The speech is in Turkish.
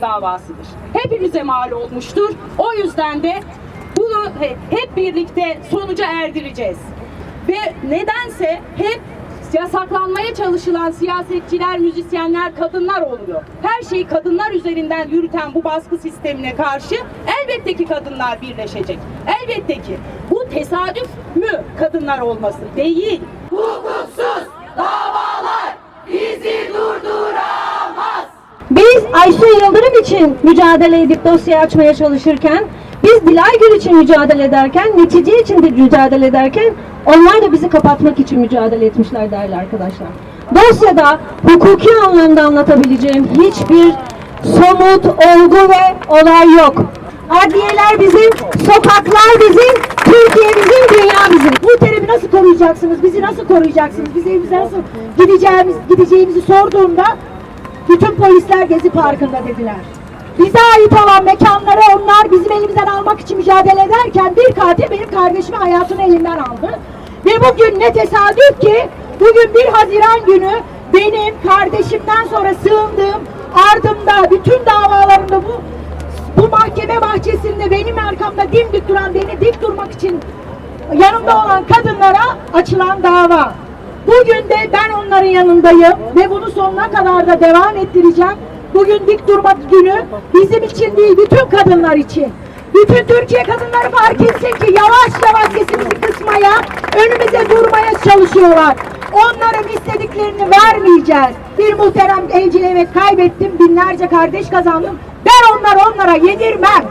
davasıdır. Hepimize mal olmuştur. O yüzden de bunu he- hep birlikte sonuca erdireceğiz. Ve nedense hep yasaklanmaya çalışılan siyasetçiler, müzisyenler, kadınlar oluyor. Her şeyi kadınlar üzerinden yürüten bu baskı sistemine karşı elbette ki kadınlar birleşecek. Elbette ki. Bu tesadüf mü kadınlar olması? Değil. Biz Ayşe Yıldırım için mücadele edip dosya açmaya çalışırken, biz Dilaygül için mücadele ederken, netice için de mücadele ederken, onlar da bizi kapatmak için mücadele etmişler değerli arkadaşlar. Dosyada hukuki anlamda anlatabileceğim hiçbir somut olgu ve olay yok. Adliyeler bizim, sokaklar bizim, Türkiye bizim, dünya bizim. Bu terimi nasıl koruyacaksınız, bizi nasıl koruyacaksınız, biz evimize nasıl gideceğimiz, gideceğimizi sorduğumda bütün polisler Gezi Parkı'nda dediler. Bize ait olan mekanları onlar bizim elimizden almak için mücadele ederken bir katil benim kardeşimi hayatını elimden aldı. Ve bugün ne tesadüf ki bugün 1 Haziran günü benim kardeşimden sonra sığındığım ardımda bütün davalarımda bu bu mahkeme bahçesinde benim arkamda dimdik duran beni dik durmak için yanımda olan kadınlara açılan dava. Bugün de ben onların yanındayım ve bunu sonuna kadar da devam ettireceğim. Bugün dik durmak günü bizim için değil bütün kadınlar için. Bütün Türkiye kadınları fark etsin ki yavaş yavaş sesimizi kısmaya, önümüze durmaya çalışıyorlar. Onların istediklerini vermeyeceğiz. Bir muhterem evcil evet kaybettim, binlerce kardeş kazandım. Ben onları onlara yedirmem.